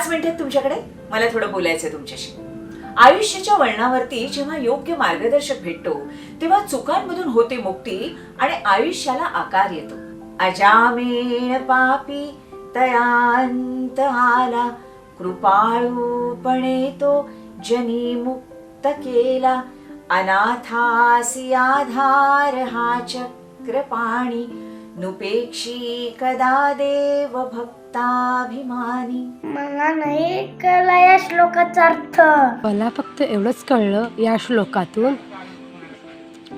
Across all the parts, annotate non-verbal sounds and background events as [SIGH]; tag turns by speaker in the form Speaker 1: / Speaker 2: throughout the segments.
Speaker 1: पाच मिनिटात तुमच्याकडे? मला थोडं बोलायचंय तुमच्याशी. आयुष्याच्या वळणावरती जेव्हा योग्य मार्गदर्शक भेटतो तेव्हा चुकांमधून होते मुक्ती आणि आयुष्याला आकार येतो. अजामेण पापी तयांत आला कृपाळूपणे तो जनी मुक्त केला. अनाथासी आधार हा चक्रपाणी नुपेक्षी कदा देव भक्ताभिमानी
Speaker 2: मला नाही कळला या श्लोकाचा अर्थ.
Speaker 3: मला फक्त एवढंच कळलं या श्लोकातून.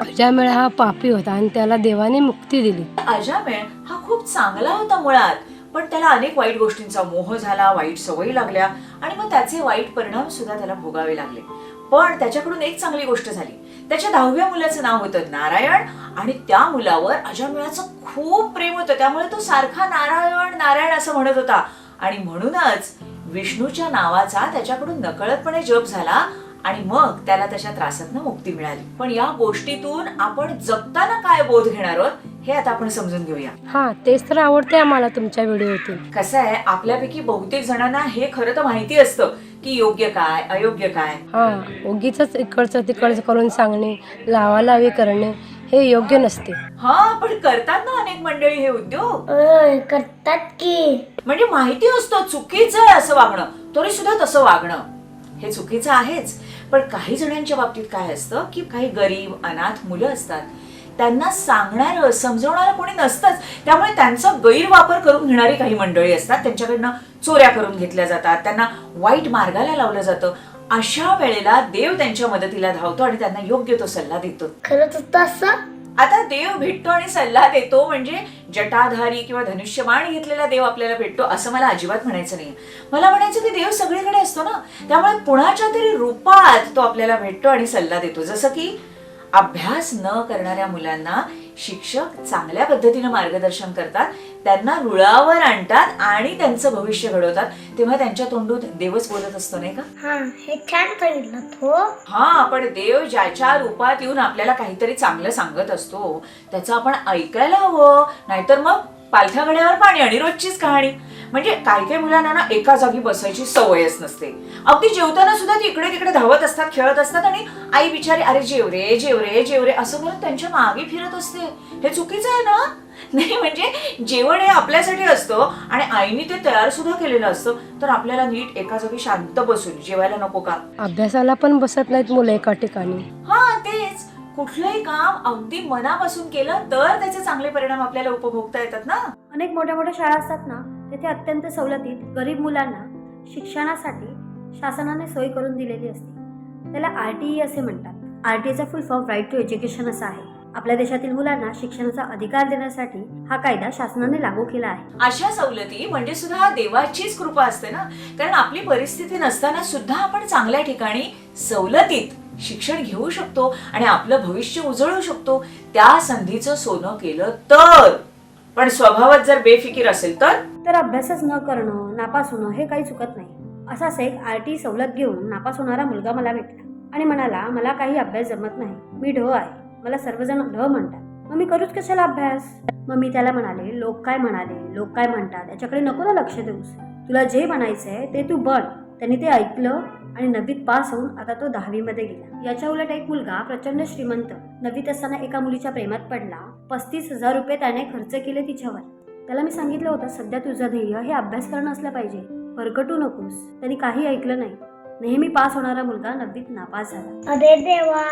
Speaker 3: अजामेळ हा पापी होता आणि त्याला देवाने मुक्ती दिली.
Speaker 1: अजामेळ हा खूप चांगला होता मुळात पण त्याला अनेक वाईट गोष्टींचा मोह झाला वाईट सवयी लागल्या आणि मग त्याचे वाईट परिणाम सुद्धा त्याला भोगावे लागले. पण त्याच्याकडून एक चांगली गोष्ट झाली. त्याच्या दहाव्या मुलाचं नाव होतं नारायण आणि त्या मुलावर अजामेळाचं खूप प्रेम होतं. त्यामुळे तो सारखा नारायण नारायण असं म्हणत होता. आणि म्हणूनच विष्णूच्या नावाचा त्याच्याकडून नकळतपणे जप झाला आणि मग त्याला त्याच्या त्रासातनं मुक्ती मिळाली. पण या गोष्टीतून आपण जगताना काय बोध घेणार आहोत हे आता आपण समजून घेऊया.
Speaker 3: हा तेच तर आवडते आम्हाला तुमच्या व्हिडिओतून.
Speaker 1: कसं आहे आपल्यापैकी बहुतेक जणांना हे खरं तर माहिती असतं. की योग्य काय अयोग्य काय?
Speaker 3: हा उगीच इकडचं तिकडचं करून सांगणे लावालावी करणे हे योग्य नसते.
Speaker 1: हा पण करतात ना अनेक मंडळी हे उद्योग.
Speaker 2: ओय करतात की.
Speaker 1: म्हणजे माहिती असतं चुकीचं आहे असं वागणं. तरी सुद्धा तसं वागणं. हे चुकीचं आहेच. पण काही जणांच्या बाबतीत काय असतं की काही गरीब अनाथ मुलं असतात. त्यांना सांगणार समजवणार कोणी नसतंच. त्यामुळे त्यांचा गैरवापर करून घेणारी काही मंडळी असतात. त्यांच्याकडनं चोऱ्या करून घेतल्या जातात त्यांना वाईट मार्गाला लावलं जातं. अशा वेळेला देव त्यांच्या मदतीला धावतो आणि त्यांना योग्य तो सल्ला देतो.
Speaker 2: खरंच असं
Speaker 1: आता देव भेटतो आणि सल्ला देतो म्हणजे जटाधारी किंवा धनुष्यबाण घेतलेला देव आपल्याला भेटतो असं मला अजिबात म्हणायचं नाही मला म्हणायचं की देव सगळीकडे असतो ना त्यामुळे कुणाच्या तरी रूपात तो आपल्याला भेटतो आणि सल्ला देतो. जसं की अभ्यास न करणाऱ्या मुलांना शिक्षक चांगल्या पद्धतीनं मार्गदर्शन करतात त्यांना रुळावर आणतात आणि त्यांचं भविष्य घडवतात. तेव्हा त्यांच्या तोंडूत देवच बोलत असतो नाही का?
Speaker 2: हा हे छान सांगितलं हो
Speaker 1: हा पण देव ज्याच्या रूपात येऊन आपल्याला काहीतरी चांगलं सांगत असतो त्याचं आपण ऐकायला हवं. नाहीतर मग पालथ्या गड्यावर पाणी आणि रोजचीच कहाणी. म्हणजे काही काही मुलांना ना एका जागी बसायची सवयच नसते. अगदी जेवताना सुद्धा ती इकडे तिकडे धावत असतात खेळत असतात आणि आई बिचारी अरे जेव रे जेव रे जेव रे असं म्हणत त्यांच्या मागे फिरत असते. हे चुकीचं आहे ना? [LAUGHS] नाही म्हणजे जेवण हे आपल्यासाठी असतं आणि आईने ते तयार सुद्धा केलेलं असतं. तर आपल्याला नीट एका जागी शांत बसून जेवायला नको का?
Speaker 3: अभ्यासाला पण बसत नाहीत मुलं एका ठिकाणी.
Speaker 1: हा तेच. कुठलंही काम अगदी मनापासून केलं तर त्याचे चांगले परिणाम आपल्याला उपभोगता येतात ना?
Speaker 4: अनेक मोठ्या मोठ्या शाळा असतात ना तेथे अत्यंत सवलतीत गरीब मुलांना शिक्षणासाठी शासनाने सोय करून दिलेली असते. त्याला आर टी ई असे म्हणतात. R T Icha full form right to education असा आहे. आपल्या देशातील मुलांना शिक्षणाचा अधिकार देण्यासाठी हा कायदा शासनाने लागू केला आहे.
Speaker 1: अशा सवलती म्हणजे सुद्धा देवाचीच कृपा असते ना? कारण आपली परिस्थिती नसताना सुद्धा आपण चांगल्या ठिकाणी सवलतीत शिक्षण घेऊ शकतो आणि आपलं भविष्य उजळू शकतो त्या संधीचं सोनं केलं तर. पण स्वभावात जर बेफिकीर असेल तर?
Speaker 4: तर अभ्यासच न करणं नापास होणं हे काही चुकत नाही. असाच एक आर टी सवलत घेऊन नापास होणारा मुलगा मला भेटला आणि म्हणाला मला काही अभ्यास जमत नाही मी ढ आहे मला सर्वजण ढ म्हणतात. मग मी करूच कशाला अभ्यास? मग मी त्याला म्हणाले लोक काय म्हणाले लोक काय म्हणतात याच्याकडे नको ना लक्ष देऊस. तुला जे बनायचंय ते तू बन. त्यांनी ते ऐकलं आणि नववीत पास होऊन आता तो दहावीमध्ये गेला. याच्या उलट एक मुलगा प्रचंड श्रीमंत नववीत असताना एका मुलीच्या प्रेमात पडला. पस्तीस हजार रुपये त्याने खर्च केले तिच्यावर. त्याला मी सांगितलं होतं सध्या तुझं ध्येय हे अभ्यास करणं असलं पाहिजे. भरकटू नकोस. त्यांनी काही ऐकलं नाही. नेहमी पास होणारा मुलगा नववीत नापास झाला.
Speaker 2: अरे देवा.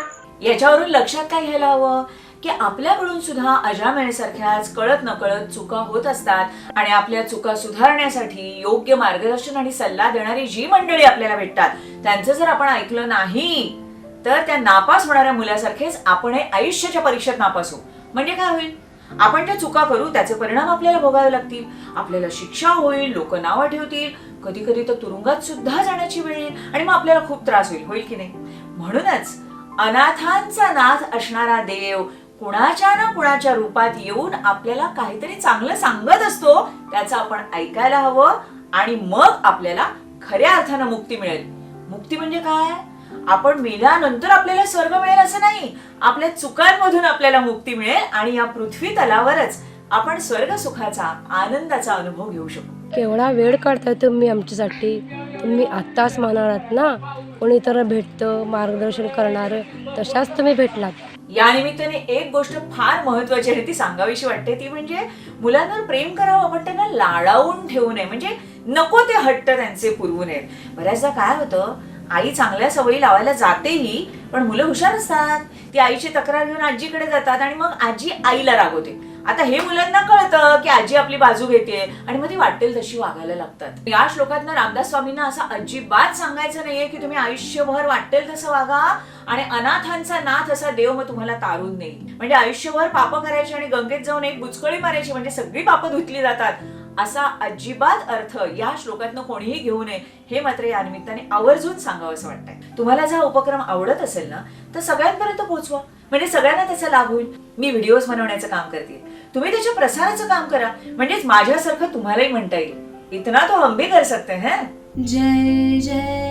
Speaker 1: याच्यावरून लक्षात काय घ्यायला हवं? की आपल्याकडून सुद्धा अजामेळसारख्याच कळत नकळत चुका होत असतात आणि आपल्या चुका सुधारण्यासाठी योग्य मार्गदर्शन आणि सल्ला देणारी जी मंडळी आपल्याला भेटतात त्यांचं जर आपण ऐकलं नाही तर त्या नापास होणाऱ्या मुलासारखेच आपण हे आयुष्याच्या परीक्षेत नापास होऊ. म्हणजे काय होईल? आपण त्या चुका करू त्याचे परिणाम आपल्याला भोगावे लागतील आपल्याला शिक्षा होईल लोक नावं ठेवतील कधी कधी तर तुरुंगात सुद्धा जाण्याची वेळ येईल आणि मग आपल्याला खूप त्रास होईल होईल की नाही? म्हणूनच अनाथांचा नाथ असणारा देव कुणाच्या ना कुणाच्या रूपात येऊन आपल्याला काहीतरी चांगलं सांगत असतो त्याचं आपण ऐकायला हवं आणि मग आपल्याला खऱ्या अर्थानं मुक्ती मिळेल. मुक्ती म्हणजे काय? आपण मेल्यानंतर आपल्याला स्वर्ग मिळेल असं नाही. आपल्या चुकांमधून आपल्याला मुक्ती मिळेल आणि या पृथ्वी तलावरच आपण स्वर्ग सुखाचा आनंदाचा अनुभव घेऊ शकू.
Speaker 3: केवढा वेळ काढताय तुम्ही आमच्यासाठी? तुम्ही आत्ताच मानणार ना कोणी तर भेटतं मार्गदर्शन करणारं तशाच तुम्ही भेटलात.
Speaker 1: या निमित्ताने एक गोष्ट फार महत्वाची आहे ती सांगावीशी वाटते. ती म्हणजे मुलांवर प्रेम करावं पण त्यांना लाडावून ठेवू नये. म्हणजे नको ते हट्ट त्यांचे पुरवू नयेत. बऱ्याचदा काय होतं आई चांगल्या सवयी लावायला जातेही पण मुलं हुशार असतात. ती आईची तक्रार घेऊन आजीकडे जातात आणि मग आजी आईला रागवते. आता हे मुलांना कळतं की आजी आपली बाजू घेते आणि मग ती वाटेल तशी वागायला लागतात. या श्लोकातनं रामदास स्वामींना असं अजिबात सांगायचं नाहीये की तुम्ही आयुष्यभर वाटेल तसं वागा. आणि अनाथांचा नाथ असा देव मग तुम्हाला तारून नेईल म्हणजे आयुष्यभर पाप करायची आणि गंगेत जाऊन एक बुचकळी मारायची म्हणजे सगळी पापं धुतली जातात. असा अजिबात अर्थ या श्लोकातनं कोणीही घेऊ नये. हे मात्र या निमित्ताने आवर्जून सांगावं असं वाटतंय. तुम्हाला जर हा उपक्रम आवडत असेल ना तर सगळ्यांपर्यंत पोहोचवा. म्हणजे सगळ्यांना त्याचा लाभ होईल. मी व्हिडिओज बनवण्याचं काम करते. तुम्ही त्याच्या प्रसाराचं काम करा. म्हणजेच माझ्यासारखं तुम्हालाही म्हणता येईल. इतना तो हम भी कर सकते हैं.
Speaker 5: जय जय.